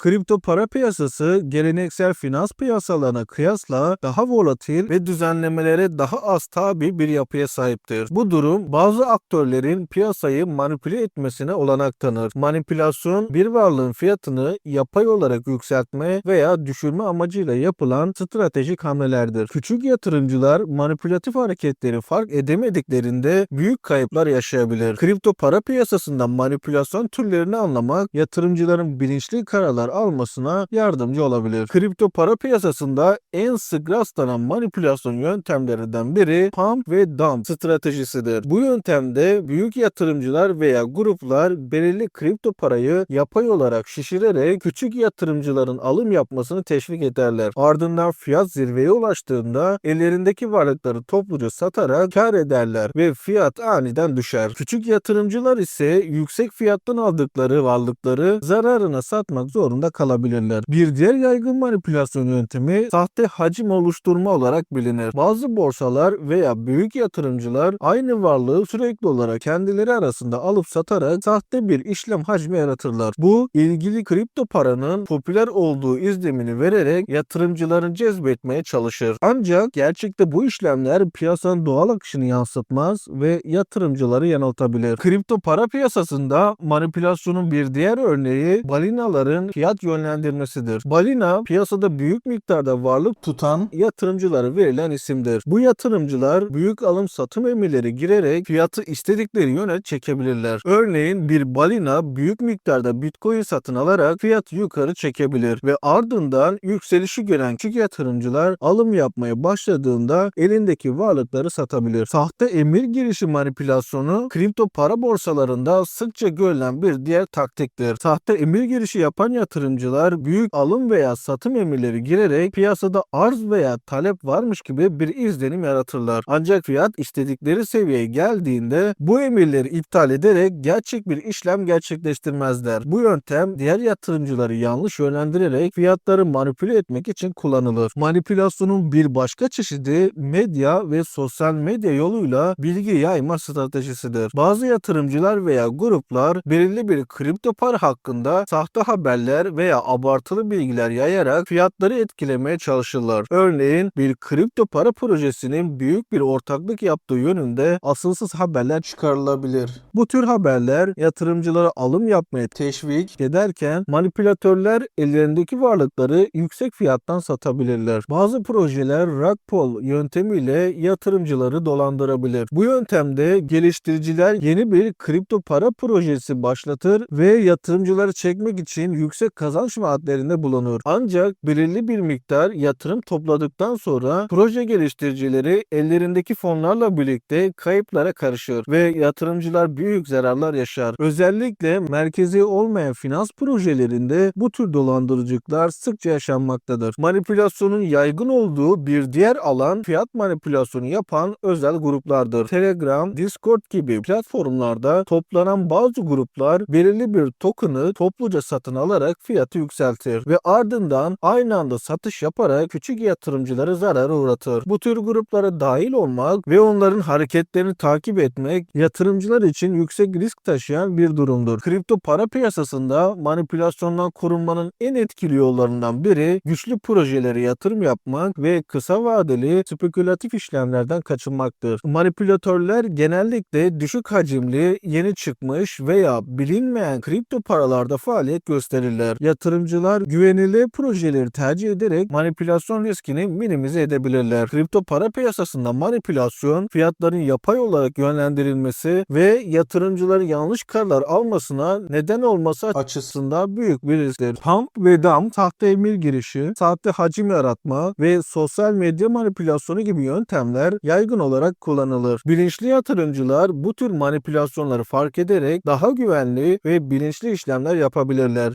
Kripto para piyasası geleneksel finans piyasalarına kıyasla daha volatil ve düzenlemelere daha az tabi bir yapıya sahiptir. Bu durum bazı aktörlerin piyasayı manipüle etmesine olanak tanır. Manipülasyon bir varlığın fiyatını yapay olarak yükseltme veya düşürme amacıyla yapılan stratejik hamlelerdir. Küçük yatırımcılar manipülatif hareketleri fark edemediklerinde büyük kayıplar yaşayabilir. Kripto para piyasasında manipülasyon türlerini anlamak yatırımcıların bilinçli kararlar almasına yardımcı olabilir. Kripto para piyasasında en sık rastlanan manipülasyon yöntemlerinden biri pump ve dump stratejisidir. Bu yöntemde büyük yatırımcılar veya gruplar belirli kripto parayı yapay olarak şişirerek küçük yatırımcıların alım yapmasını teşvik ederler. Ardından fiyat zirveye ulaştığında ellerindeki varlıkları topluca satarak kar ederler ve fiyat aniden düşer. Küçük yatırımcılar ise yüksek fiyattan aldıkları varlıkları zararına satmak zorunda kalabilirler. Bir diğer yaygın manipülasyon yöntemi sahte hacim oluşturma olarak bilinir. Bazı borsalar veya büyük yatırımcılar aynı varlığı sürekli olarak kendileri arasında alıp satarak sahte bir işlem hacmi yaratırlar. Bu ilgili kripto paranın popüler olduğu izlenimini vererek yatırımcıların cezbetmeye çalışır. Ancak gerçekte bu işlemler piyasanın doğal akışını yansıtmaz ve yatırımcıları yanıltabilir. Kripto para piyasasında manipülasyonun bir diğer örneği balinaların fiyat yönlendirmesidir. Balina piyasada büyük miktarda varlık tutan yatırımcılara verilen isimdir. Bu yatırımcılar büyük alım satım emirleri girerek fiyatı istedikleri yöne çekebilirler. Örneğin bir balina büyük miktarda bitcoin satın alarak fiyatı yukarı çekebilir ve ardından yükselişi gören küçük yatırımcılar alım yapmaya başladığında elindeki varlıkları satabilir. Sahte emir girişi manipülasyonu kripto para borsalarında sıkça görülen bir diğer taktiktir. Sahte emir girişi yapan yatırımcılar büyük alım veya satım emirleri girerek piyasada arz veya talep varmış gibi bir izlenim yaratırlar. Ancak fiyat istedikleri seviyeye geldiğinde bu emirleri iptal ederek gerçek bir işlem gerçekleştirmezler. Bu yöntem diğer yatırımcıları yanlış yönlendirerek fiyatları manipüle etmek için kullanılır. Manipülasyonun bir başka çeşidi medya ve sosyal medya yoluyla bilgi yayma stratejisidir. Bazı yatırımcılar veya gruplar belirli bir kripto para hakkında sahte haberler veya abartılı bilgiler yayarak fiyatları etkilemeye çalışırlar. Örneğin bir kripto para projesinin büyük bir ortaklık yaptığı yönünde asılsız haberler çıkarılabilir. Bu tür haberler yatırımcılara alım yapmaya teşvik ederken manipülatörler ellerindeki varlıkları yüksek fiyattan satabilirler. Bazı projeler rug pull yöntemiyle yatırımcıları dolandırabilir. Bu yöntemde geliştiriciler yeni bir kripto para projesi başlatır ve yatırımcıları çekmek için yüksek kazanç vaatlerinde bulunur. Ancak belirli bir miktar yatırım topladıktan sonra proje geliştiricileri ellerindeki fonlarla birlikte kayıplara karışır ve yatırımcılar büyük zararlar yaşar. Özellikle merkezi olmayan finans projelerinde bu tür dolandırıcılıklar sıkça yaşanmaktadır. Manipülasyonun yaygın olduğu bir diğer alan fiyat manipülasyonu yapan özel gruplardır. Telegram, Discord gibi platformlarda toplanan bazı gruplar belirli bir token'ı topluca satın alarak fiyatı yükseltir ve ardından aynı anda satış yaparak küçük yatırımcıları zarara uğratır. Bu tür gruplara dahil olmak ve onların hareketlerini takip etmek yatırımcılar için yüksek risk taşıyan bir durumdur. Kripto para piyasasında manipülasyondan korunmanın en etkili yollarından biri güçlü projelere yatırım yapmak ve kısa vadeli spekülatif işlemlerden kaçınmaktır. Manipülatörler genellikle düşük hacimli, yeni çıkmış veya bilinmeyen kripto paralarda faaliyet gösterirler. Yatırımcılar güvenilir projeleri tercih ederek manipülasyon riskini minimize edebilirler. Kripto para piyasasında manipülasyon, fiyatların yapay olarak yönlendirilmesi ve yatırımcıların yanlış kararlar almasına neden olması açısından büyük bir risktir. Pump ve dump, sahte emir girişi, sahte hacim yaratma ve sosyal medya manipülasyonu gibi yöntemler yaygın olarak kullanılır. Bilinçli yatırımcılar bu tür manipülasyonları fark ederek daha güvenli ve bilinçli işlemler yapabilirler.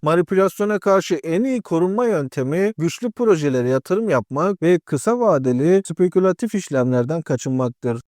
Manipülasyona karşı en iyi korunma yöntemi güçlü projelere yatırım yapmak ve kısa vadeli spekülatif işlemlerden kaçınmaktır.